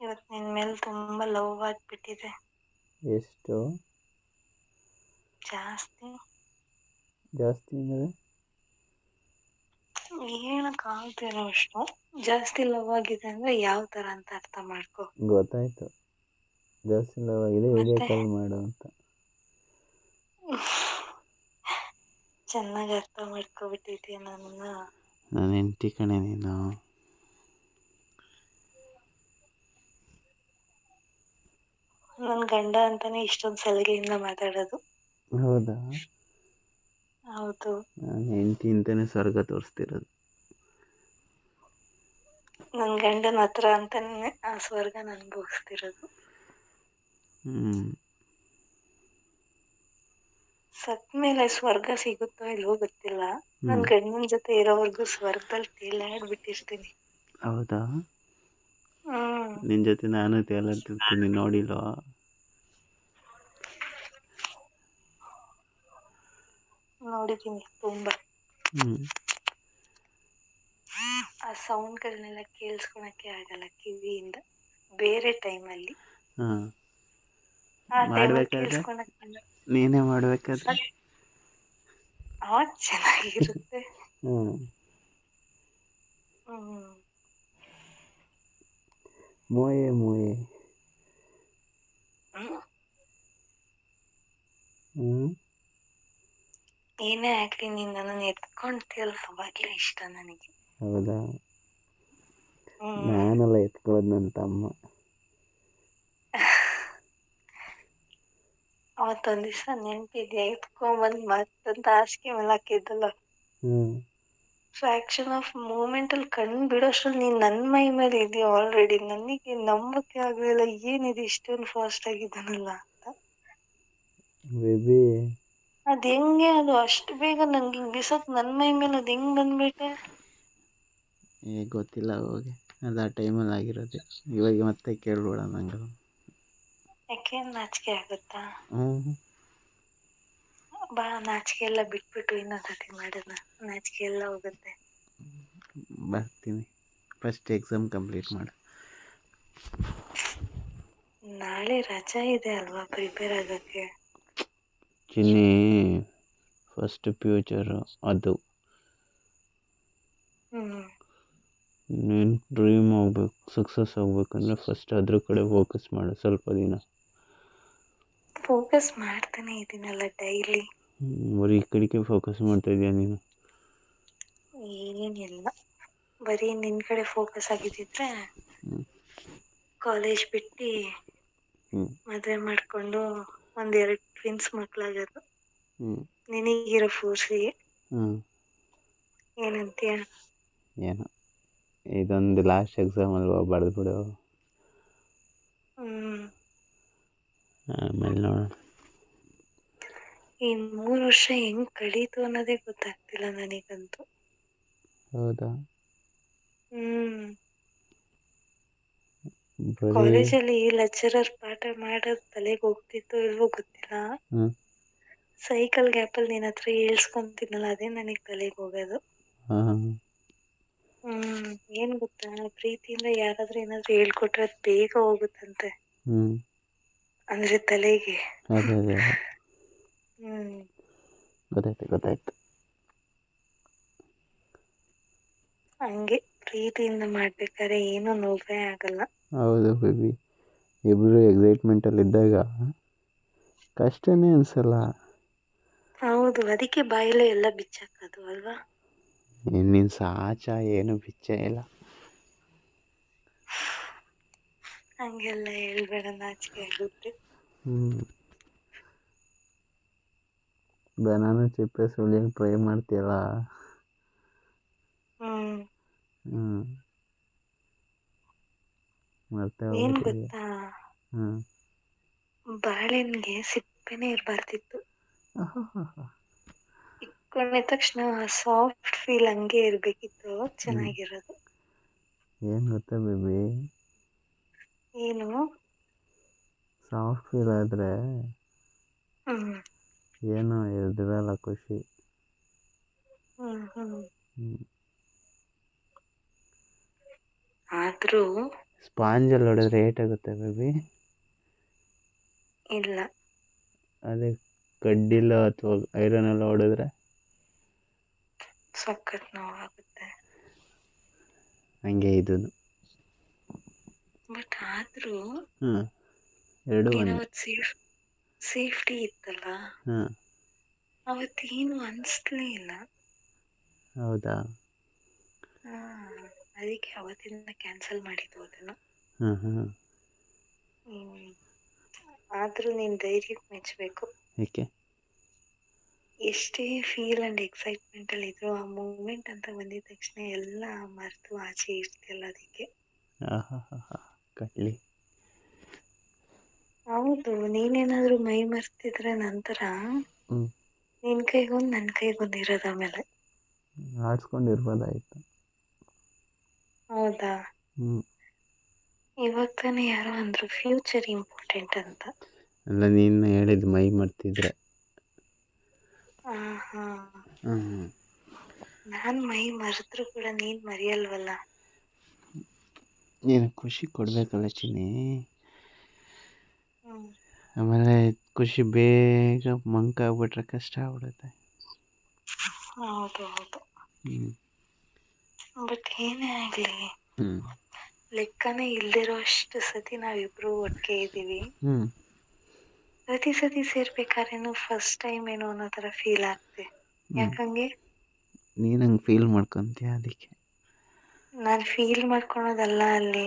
ಇವತ್ತು ನಿನ್ ಮೇಲೆ ತುಂಬಾ ಲವ್ ಆಗ್ಬಿಟ್ಟಿದೆ. ಎಷ್ಟು? ಜಾಸ್ತಿ. ಜಾಸ್ತಿ ಅಂದರೆ? ಏನಕ್ ಆಗ್ತಿರೋ ಅಷ್ಟು? ಜಾಸ್ತಿ ಲವ್ ಆಗಿದೆ ಅಂದ್ರೆ ಯಾವ ತರ ಅಂತ ಅರ್ಥ ಮಾಡ್ಕೋ. ಗೊತ್ತಾಯ್ತು. ಜಾಸ್ತಿ ಲವ್ ಆಗಿದೆ ವಿಡಿಯೋ ಕಾಲ್ ಮಾಡು ಅಂತ. ಚೆನ್ನಾಗಿ ಅರ್ಥ ಮಾಡ್ಕೊಬಿಟ್ಟಿದ್ಯಾ ನನ್ನ ನಾನು ಹೆಂಡತಿ ಕಣೆ ನೀನು. ನನ್ ಗಂಡ ಅಂತಾನೆ ಇಷ್ಟೊಂದ್ ಸಲಿಗೆಯಿಂದ ಮಾತಾಡೋದು. ಹೌದಾ? ಹೌದು. ನಾನು ಹೆಂಡ್ತಿ ಅಂತಾನೆ ಸ್ವರ್ಗ ತೋರಿಸ್ತಿರೋದು. ನನ್ ಗಂಡನ ಹತ್ರ ಅಂತಾನೆ ಆ ಸ್ವರ್ಗ ಅನ್ಭವಿಸ್ತಿರೋದು. ಹ್ಮ್. ಸತ್ ಮೇಲೆ ಸ್ವರ್ಗ ಸಿಗುತ್ತೋ ಇಲ್ವೋ ಗೊತ್ತಿಲ್ಲ. ನನ್ ಗಂಡನ ಜೊತೆ ಇರೋವರೆಗೂ ಸ್ವರ್ಗದಲ್ಲಿ ತೇಲಾಡ್ಬಿಟ್ಟಿರ್ತೀನಿ. ಹೌದಾ? ನಿನ್ನ ಜೊತೆ ನಾನು ತೇಲಾಡ್ತಿರ್ತೀನಿ ನೋಡಿಲ್ವಾ? ನೋಡಿದೀನಿ ತುಂಬಾ. ಆ ಸೌಂಡ್ಗಳನ್ನೆಲ್ಲ ಕೇಳಿಸ್ಕೊಳಕ್ಕೆ ಆಗಲ್ಲ ಕಿವಿಯಿಂದ ಬೇರೆ ಟೈಮಲ್ಲಿ. ಮಾಡ್ಬೇಕಾದ್ರೆ? ನೀನೇ ಮಾಡ್ಬೇಕಾದ್ರೆ? ಚೆನ್ನಾಗಿರುತ್ತೆ. ಹ್ಮ್. ಮೋಯೆ ಮೋಯೆ ಹ್ಮ್. ಹ್ಞೂ ಏನೇ ಆಗ್ಲಿ ನೀನ್ ನನ್ನನ್ನು ಎತ್ಕೊಂತೀಯಲ್ಲ ಅವಾಗ್ಲೇ ಇಷ್ಟ ನನಗೆ ಹೌದಾ? ಹ್ಮ್ ನಾನೆಲ್ಲ ಎತ್ಕೊಳ್ಳೋದು ನನ್ನ ತಮ್ಮ. ಅವತ್ತೊಂದ್ ದಿವ್ಸ ನೆನ್ಪಿದ್ಯಾ ಎತ್ಕೊಂಬಂದ್ ಮತ್ತಂತ ಹಾಸಿಗೆ ಮೇಲೆ ಹಾಕಿದ್ದಲ್ಲ. ಹ್ಞೂ ಫ್ರಾಕ್ಷನ್ ಆಫ್ ಮೂಮೆಂಟ್ ಅಲ್ಲಿ ಕಣ್ ಬಿಡೋಷ್ಟ್ರಲ್ಲಿ ನೀನ್ ನನ್ನ ಮೈ ಮೇಲೆ ಇದೆಯಾ ಆಲ್ರೆಡಿ ನನಗೆ ನಂಬಕ್ಕೆ ಆಗ್ಲಿಲ್ಲ. ಏನಿದೆ ಇಷ್ಟೊಂದು ಫಾಸ್ಟ್ ಆಗಿದ್ದಾನಲ್ಲ ಅಂತ. ಬೇಬಿ ಅದು ಹೆಂಗೆ ಅದು? ಅಷ್ಟು ಬೇಗ ನಂಗೆ ಹಿಂಗ್ ಬಿಸಕ್ ನನ್ನ ಮೈ ಮೇಲೆ ಅದು ಹೆಂಗ್ ಬಂದ್ಬಿಟ್ಟೆ? ಏ ಗೊತ್ತಿಲ್ಲ ಹೋಗಿ. ಅದು ಆ ಟೈಮಲ್ಲಿ ಆಗಿರೋದು. ಇವಾಗ ಮತ್ತೆ ಕೇಳ್ಬೇಡ ನಂಗೆ ಯಾಕೆ? ನಾಚಿಕೆ ಆಗುತ್ತಾ? ಹ್ಞೂ ಬಾ ನಾಚಿಕೆ ಎಲ್ಲ ಬಿಟ್ಬಿಟ್ಟು ಇನ್ನೊಂದ್ಸತಿ ಮಾಡೋಣ. ನಾಚಿಕೆ ಎಲ್ಲ ಹೋಗುತ್ತೆ. ಬರ್ತೀನಿ. ಫಸ್ಟ್ ಎಕ್ಸಾಮ್ ಕಂಪ್ಲೀಟ್ ಮಾಡು. ನಾಳೆ ರಜಾ ಇದೆ ಅಲ್ವಾ ಪ್ರಿಪೇರ್ ಆಗಕ್ಕೆ? ಚಿನ್ನಿ ಫಸ್ಟ್ ಫ್ಯೂಚರು ಅದು. ನೀನು ಡ್ರೀಮ್ ಆಗ್ಬೇಕು ಸಕ್ಸಸ್ ಆಗ್ಬೇಕಂದ್ರೆ ಫಸ್ಟ್ ಅದ್ರ ಕಡೆ ಫೋಕಸ್ ಮಾಡು ಸ್ವಲ್ಪ ದಿನ. ಫೋಕಸ್ ಮಾಡ್ತಾನೆ ಇದ್ದೀನಲ್ಲ ಡೈಲಿ ಬರೀ ಈ ಕಡೆಗೆ ಫೋಕಸ್ ಮಾಡ್ತಾ ಇದೀಯ ನೀನು? ಏನಿಲ್ಲ. ಬರೀ ನಿನ್ ಕಡೆ ಫೋಕಸ್ ಆಗಿದ್ದಿದ್ರೆ. ಕಾಲೇಜ್ ಬಿಟ್ಟು ಮದುವೆ ಮಾಡ್ಕೊಂಡು ಒಂದೆರಡು ಟ್ವಿನ್ಸ್ ಮಕ್ಕಳಾಗೋದು ನಿನಗಿರೋ ಫೋರ್ಸಿಗೆ ಏನಂತೀಯ? ಏನು? ಇದೊಂದು ಲಾಸ್ಟ್ ಎಕ್ಸಾಮ್ ಅಲ್ವಾ ಬರೆದ್ಬಿಡು ಬಿಡು ಆಮೇಲೆ ನೋಡೋಣ. ಈ ಮೂರ್ ವರ್ಷ ಹೆಂಗ್ ಕಳೀತು ಅನ್ನೋದೇ ಗೊತ್ತಾಗ್ತಿಲ್ಲ ನನಗಂತೂ. ಹೌದಾ? ಹ್ಮ್. ಬರೀ ಕಾಲೇಜಲ್ಲಿ ಲೆಕ್ಚರರ್ ಪಾಠ ಮಾಡೋದ್ ತಲೆಗೆ ಹೋಗ್ತಿತ್ತೋ ಇಲ್ವೋ ಗೊತ್ತಿಲ್ಲ. ಸೈಕಲ್ ಸೈಕಲ್ ಗ್ಯಾಪಲ್ಲಿ ನಿನ್ನ ಹತ್ರ ಹೇಳ್ಸ್ಕೊಂತೀನಲ್ಲ ಅದೇ ನನಗ್ ತಲೆಗೆ ಹೋಗೋದು. ಹಾಂ ಹ್ಮ್ ಏನ್ ಗೊತ್ತಾ? ಪ್ರೀತಿಯಿಂದ ಯಾರಾದ್ರೂ ಏನಾದ್ರೂ ಹೇಳ್ಕೊಟ್ರೆ ಅದ್ ಬೇಗ ಹೋಗುತ್ತಂತೆ. ಅಂದ್ರೆ ತಲೆಗೆ. ಅದೇ ಅದೇ ಅದೇ. ಗೊತ್ತಾಯ್ತು ಗೊತ್ತಾಯ್ತು. ಹಂಗೆ ಪ್ರೀತಿಯಿಂದ ಮಾಡ್ಬೇಕಾದ್ರೆ ಏನು ನೋವೇ ಆಗಲ್ಲ. ಹೌದು ಬೇಬಿ ಇಬ್ಬರು ಎಕ್ಸೈಟ್ಮೆಂಟಲ್ಲಿ ಇದ್ದಾಗ ಕಷ್ಟನೇ ಅನಿಸಲ್ಲ. ಹೌದು ಅದಕ್ಕೆ ಬಾಯಲ್ಲೇ ಎಲ್ಲ ಬಿಚ್ಚಾಕೋದು ಅಲ್ವಾ? ನಿನ್ನ ಸಾಚ ಏನು ಬಿಚ್ಚ ಇಲ್ಲ. ಹಂಗೆಲ್ಲ ಹೇಳ್ಬೇಡ ನಾಚಿಕೆ ಆಗುತ್ತೆ ಹ್ಞೂ ಬನಾನ ಚಿಪ್ಪೆ ಸುಳಿಯಕ್ಕೆ ಟ್ರೈ ಮಾಡ್ತೀಯಲ್ಲ. ಹ್ಮ್. ಹ್ಞೂ ಮತ್ತೆ ಏನ್ ಗೊತ್ತಾ? ಹ್ಞೂ ಬಾಳೆಹಣ್ಣಿಗೆ ಸಿಪ್ಪೆನೆ ಇರ್ಬಾರ್ದಿತ್ತು. ಇಟ್ಕೊಂಡಿದ ತಕ್ಷಣ ಸಾಫ್ಟ್ ಫೀಲ್ ಹಂಗೆ ಇರ್ಬೇಕಿತ್ತು ಚೆನ್ನಾಗಿರೋದು. ಏನು ಗೊತ್ತಾ ಬೇಬಿ? ಏನು? ಸಾಫ್ಟ್ ಫೀಲ್ ಆದ್ರೆ ಹ್ಮ್. ಏನೋ ಇದಿರಲ್ಲ ಖುಷಿ ಹ್ಮ್. ಹ್ಮ್. ಅಲ್ಲಿ ಆದ್ರೂ ಸ್ಪಾಂಜಲ್ಲಿ ಹೊಡೆದ್ರೆ ಏಟಾಗುತ್ತೆ ಬೇಬಿ? ಇಲ್ಲ. ಅದೇ ಕಡ್ಡಿಲ್ಲ ಅಥವಾ ಎಲ್ಲ ಹೊಡೆದ್ರೆ? ಸಖತ್ ನೋವಾಗುತ್ತೆ. ಹಂಗೆ ಇದೂ ಬಟ್ ಆದ್ರೂ ಹ್ಮ್ ಎರಡು ಒಂದೇ. ಸೇಫ್ ಸೇಫ್ಟಿ ಇತ್ತಲ್ಲ? ಅವತ್ತೇನು ಅನ್ಸ್ಲೇ ಇಲ್ಲ. ಹೌದಾ? ಅದಕ್ಕೆ ಅವತ್ತಿಂದ ಕ್ಯಾನ್ಸಲ್ ಮಾಡಿದ್ದು ಅದನ್ನ. ಆದ್ರೂ ನೀನ್ ಧೈರ್ಯಕ್ಕೆ ಮೆಚ್ಚಬೇಕು ಏಕೆ? ಎಷ್ಟೇ ಫೀಲ್ ಅಂಡ್ ಎಕ್ಸೈಟ್ಮೆಂಟ್ ಅಲ್ಲಿ ಇದ್ರು ಆ ಮೂಮೆಂಟ್ ಅಂತ ಬಂದಿದ ತಕ್ಷಣ ಎಲ್ಲ ಮರೆತು ಆಚೆ ಇರ್ತಿಲ್ಲ ಅದಕ್ಕೆ. ಕಟ್ಲಿ. ಹೌದು ನೀನೇನಾದ್ರೂ ಮೈ ಮರ್ತಿದ್ರೆ ನಂತರ ಹ್ಮ್. ನಿನ್ ಕೈಗೊಂದು ನನ್ ಕೈಗೊಂದು ಇರೋದು ಆಮೇಲೆ. ಆಡ್ಸ್ಕೊಂಡಿರ್ಬೋದಾಯ್ತು. ಹೌದಾ? ಹ್ಮ್. ಇವಾಗ ತಾನೇ ಯಾರೋ ಅಂದ್ರು ಫ್ಯೂಚರ್ ಇಂಪಾರ್ಟೆಂಟ್ ಅಂತ. ಅಲ್ಲ ನೀನು ಹೇಳಿದ್ ಮೈ ಮರ್ತಿದ್ರೆ. ಆ ಹಾ ಹ್ಞೂ ನಾನ್ ಮೈ ಮರೆತ್ರು ಕೂಡ ನೀನ್ ಮರೆಯಲ್ವಲ್ಲ. ನೀನು ಖುಷಿ ಕೊಡ್ಬೇಕಲ್ಲ ಚಿನ್ನಿ. ಹ್ಮ್ ಆಮೇಲೆ ಖುಷಿ ಬೇಗ ಮಂಕಾಗ್ಬಿಟ್ರೆ ಕಷ್ಟ ಆಗ್ಬಿಡುತ್ತೆ. ಹೌದು ಬಟ್ ಏನೇ ಆಗ್ಲಿ ಲೆಕ್ಕನೇ ಇಲ್ದಿರೋ ಅಷ್ಟು ಸತಿ ನಾವಿಬ್ರು ಒಟ್ಟಿಗೆ ಇದ್ದೀವಿ. ಪ್ರತಿ ಸತಿ ಸೇರ್ಬೇಕಾದ್ರೇನು ಫಸ್ಟ್ ಟೈಮ್ ಏನೋ ಅನ್ನೋ ತರ ಫೀಲ್ ಆಗ್ತೆ. ಯಾಕಂಗೆ ನೀನು ಹಂಗ್ ಫೀಲ್ ಮಾಡ್ಕೊಂತೀಯ ಅದಕ್ಕೆ? ನಾನ್ ಫೀಲ್ ಮಾಡ್ಕೊಳೋದಲ್ಲ ಅಲ್ಲಿ.